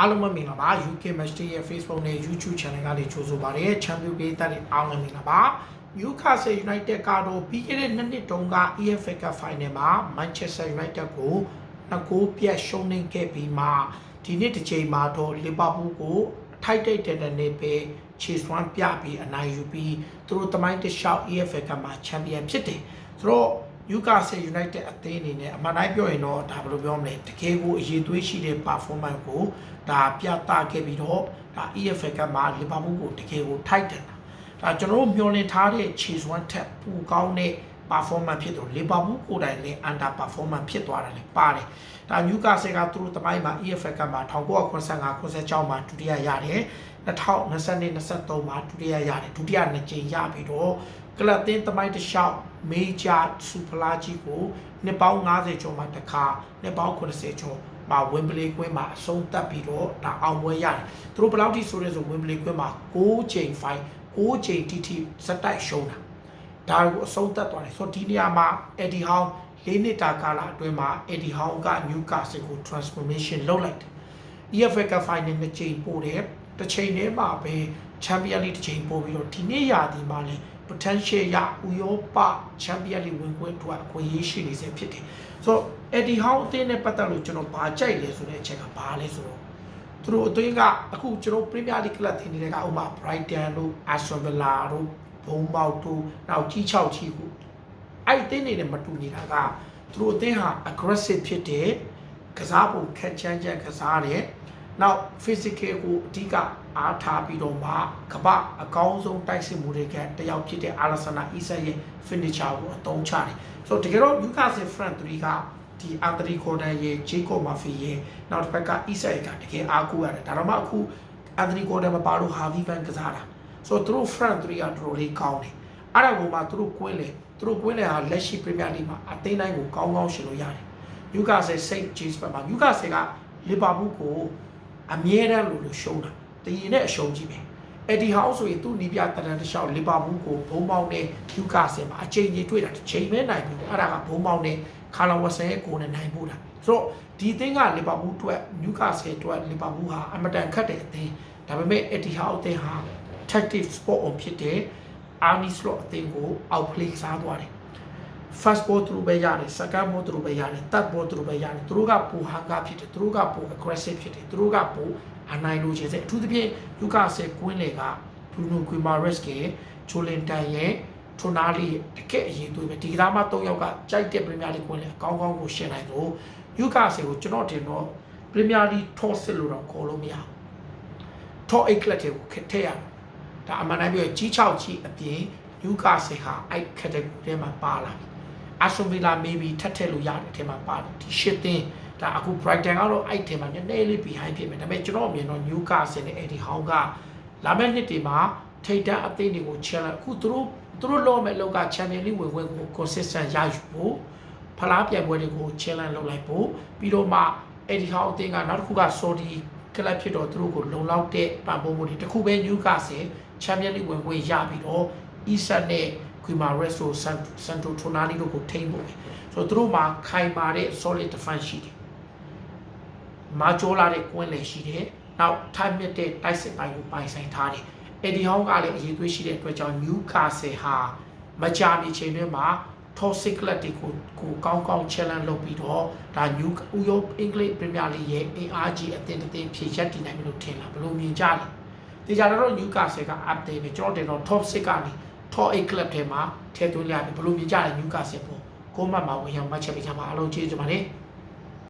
အားလုံးပဲမင်္ဂလာပါ UK Match Day ရဲ့ Facebook နဲ့ YouTube Channel ကနေကြိုဆိုပါရစေ။ Champion ပေးတဲ့အားလုံးမင်္ဂလာပါ။ Newcastle United ကတော့ပြီးခဲ့တဲ့နှစ်နှစ်တုန်းက EFL Cup Final မှာ Manchester United ကိုနှစ်ဂိုးပြတ်ရှုံးနိမ့်ခဲ့ပြီးမှဒီနှစ်တစ်ချိန်မှာတော့ Liverpool ကိုအထိုက်တိတ်တဲ့နဲ့ပဲခြေစွမ်းပြပြီးအနိုင်ယူပြီးသူတို့တမိုင်းတစ်လျှောက် EFL Cup မှာ Champion ဖြစ်တယ်။ဆိုတော့ Newcastle United အသင်းအနေနဲ့အမှန်တိုင်းပြောရင်တော့ဒါဘယ်လိုပြောမလဲတကယ်ကိုအရေးသွေးရှိတဲ့ performance ကိုဒါပြသခဲ့ပြီးတော့ဒါ EFL ကမှ Liverpool ကိုတကယ်ကိုထိုက်တယ်ဒါကျွန်တော်တို့မျှော်လင့်ထားတဲ့ Chase One ထက်ပိုကောင်းတဲ့ performance ဖြစ်တော့ Liverpool ကိုယ်တိုင်လည်း under performance ဖြစ်သွားတယ်လေပါတယ်ဒါ Newcastle ကသူတို့တမိုင်းမှာ EFL ကမှ1995 96မှာဒုတိယရတယ်2022 23မှာဒုတိယရတယ်ဒုတိယနှစ်ကြိမ်ရပြီးတော့ကလပ်တင်းတမိုင်းတစ်လျှောက် major super large ကိုနှစ်ပေါင်း90ကျော်မှာတစ်ခါနှစ်ပေါင်း80ကျော်မှာဝင်းပလီကွင်းမှာအဆုံးသတ်ပြီးတော့ဒါအောင်ပွဲရတယ်သူတို့ဘယ်လောက်ထိဆိုရဲဆိုဝင်းပလီကွင်းမှာ6ချိန် fight 6ချိန်တိတိစက်တိုက်ရှုံးတာ ဒါကိုအဆုံးသတ်သွားတယ်ဆိုတော့ဒီနေရာမှာ Eddie Howe လေးနှစ်တာကာလအတွင်းမှာ Eddie Howe က Newcastle ကို transformation လုပ်လိုက်တယ် EFL Cup Final နှစ်ချိန်ပို့တယ်တစ်ချိန်တည်းမှာပဲ Champion League တစ်ချိန်ပို့ပြီးတော့ဒီနေ့ရာသီမှာလည်း potential ရဥရောပ Champion League ဝင်ခွင့်အတွက်အခွင့်အရေးရှိနေစေဖြစ်တယ်ဆိုတော့ Eddie Howe အသင်းနဲ့ပတ်သက်လို့ကျွန်တော်ဗာကြိုက်လဲဆိုတဲ့အချက်ကဘာလဲဆိုတော့သူတို့အသင်းကအခုကျွန်တော် Premier League ကလပ်ထင်နေတဲ့ကဥပမာ Brighton တို့ Aston Villa တို့ ဘုံပေါက်တို့နောက်ကြီး6ချီကိုအဲ့အသင်းတွေနဲ့မတူနေတာကသူတို့အသင်းဟာ aggressive ဖြစ်တယ်ကစားပုံခက်ချမ်းချမ်းကစားတယ်နောက် physical ကိုအဓိကအားထားပြီးတော့မှကပအကောင်းဆုံးတိုက်စစ်မှုတွေကတယောက်ဖြစ်တဲ့ Alasana Isak ရဲ့ finisher ကိုအသုံးချတယ်ဆိုတော့တကယ်တော့ Newcastle front 3ကဒီ Anthony Gordon ရဲ့ Jacob Murphy ရဲ့နောက်တစ်ဖက်က Isak ကတကယ်အားကိုးရတယ်ဒါတော့မှအခု Anthony Gordon မပါလို့ Harvey Van ကစားတာ ဆိုတော့သူတို့ front 3ကတော်တော်လေးကောင်းတယ်အဲ့ဒါကိုမှသူတို့ကွင်းလေသူတို့ကွင်းလေဟာလက်ရှိ Premier League မှာအသင်းတိုင်းကိုကောင်းကောင်းရှင်လို့ရတယ် Newcastle St James ဘက်မှာ Newcastle က Liverpool ကိုအမြဲတမ်းလို့လို့ရှုံးတာတရင်နဲ့အရှုံးကြီးပဲအဲ့ဒီဟောင်းဆိုရင်သူ့နီးပြတရန်တစ်လျှောက်လီဗာပူးကိုဘုံပေါင်းနဲ့ယူကာဆယ်မှာအချိန်ကြီးတွေ့တာတစ်ချိန်ပဲနိုင်ပြီအဲ့ဒါကဘုံပေါင်းနဲ့ခါလာဝဆယ်ကိုနဲ့နိုင်ဖို့တာဆိုတော့ဒီသင်းကလီဗာပူးအတွက်နျူကာဆယ်အတွက်လီဗာပူးဟာအမတန်ခတ်တဲ့အသင်းဒါပေမဲ့အဲ့ဒီဟောင်းအသင်းဟာ tactic sport on ဖြစ်တဲ့အာနီစလော့အသင်းကို outplay စားသွားတယ် first ball သူတို့ပဲရတယ် second ball သူတို့ပဲရတယ် third ball သူတို့ပဲရတယ်သူတို့ကပူဟန်ကာဖြစ်တယ်သူတို့ကပူ aggressive ဖြစ်တယ်သူတို့ကပူအနိုင်လို့ခြင်းစဲအထူးသဖြင့်လူကာဆယ်ကွင်းလေက Bruno Guimaraes ကချိုလင်တန်ရဲ့ထိုနာလီတကယ်အရေးသွေးပဲဒီကစားမ၃ယောက်ကကြိုက်တဲ့ Premier League ကွင်းလေအကောင်းကောင်းကိုရှင်းနိုင်လို့ယူကာဆယ်ကိုကျွန်တော်တင်တော့ Premier League top စစ်လို့တော့ခေါ်လို့မရဘူး top 8 club တွေကိုခက်ထည့်ရတာ ဒါအမှန်တမ်းပြောရင်ကြီး6ကြီးအပြင်ယူကာဆယ်ဟာအဲ့ category ထဲမှာပါလာပြီအာဆွန်ဗီလာ maybe ထပ်ထည့်လို့ရတယ်အထင်မှာပါတယ်ဒီ shit thing ဒါအခု Brighton ကတော့အဲ့ထဲမှာနည်းနည်းလေး behind ဖြစ်မယ်ဒါပေမဲ့ကျွန်တော်အမြင်တော့ Newcastle နဲ့ Eddie Howe ကလာမယ့်နှစ်တွေမှာထိပ်တန်းအသင်းတွေကို challenge အခုသူတို့သူတို့လောမဲ့လောက်က Champions League ဝင်ဝင်ကို consistent ရယူဖို့ဖလားပြိုင်ပွဲတွေကို challenge လုပ်လိုက်ဖို့ပြီးတော့မှ Eddie Howe အသင်းကနောက်တစ်ခုက Saudi ကလပ်ဖြစ်တော့သူတို့ကိုလုံလောက်တဲ့ပံ့ပိုးမှုတွေတစ်ခုပဲ Newcastle Champions League ဝင်ခွင့်ရပြီးတော့ Isak နဲ့ Guimaraes တို့ Santo Tonali တို့ကိုထိန်းဖို့ဆိုတော့သူတို့မှာခိုင်မာတဲ့ solid defense ရှိတယ်မာကျောလာတဲ့ကွင်းလည်းရှိတယ်နောက် time မြတ်တဲ့တိုက်စစ်ပိုင်းကိုပိုင်ဆိုင်ထားတယ်အဲ့ဒီဟောင်းကလည်းအရေးသွေးရှိတဲ့အတွက်ကြောင့် Newcastle ဟာမကြာမီချိန်တွင်းမှာ toxic club တွေကိုကိုကောင်းကောင်း challenge လုပ်ပြီးတော့ဒါ New ဥရောအင်္ဂလိပ် Premier League ရဲ့ ARG အသင်းတစ်သင်းဖြည့်ရက်တည်နိုင်မယ်လို့ထင်လားဘယ်လိုမြင်ကြလဲဒီကြတော့ Newcastle က update ပဲကျွန်တော်တင်တော့ top 6ကနေ top 8 club ထဲမှာထည့်သွင်းရပြီဘယ်လိုမြင်ကြလဲ Newcastle ပေါ့ကိုမတ်မှာဝင်ရောက်မှတ်ချက်ပေးကြပါအားလုံးကျေးဇူးပါတယ်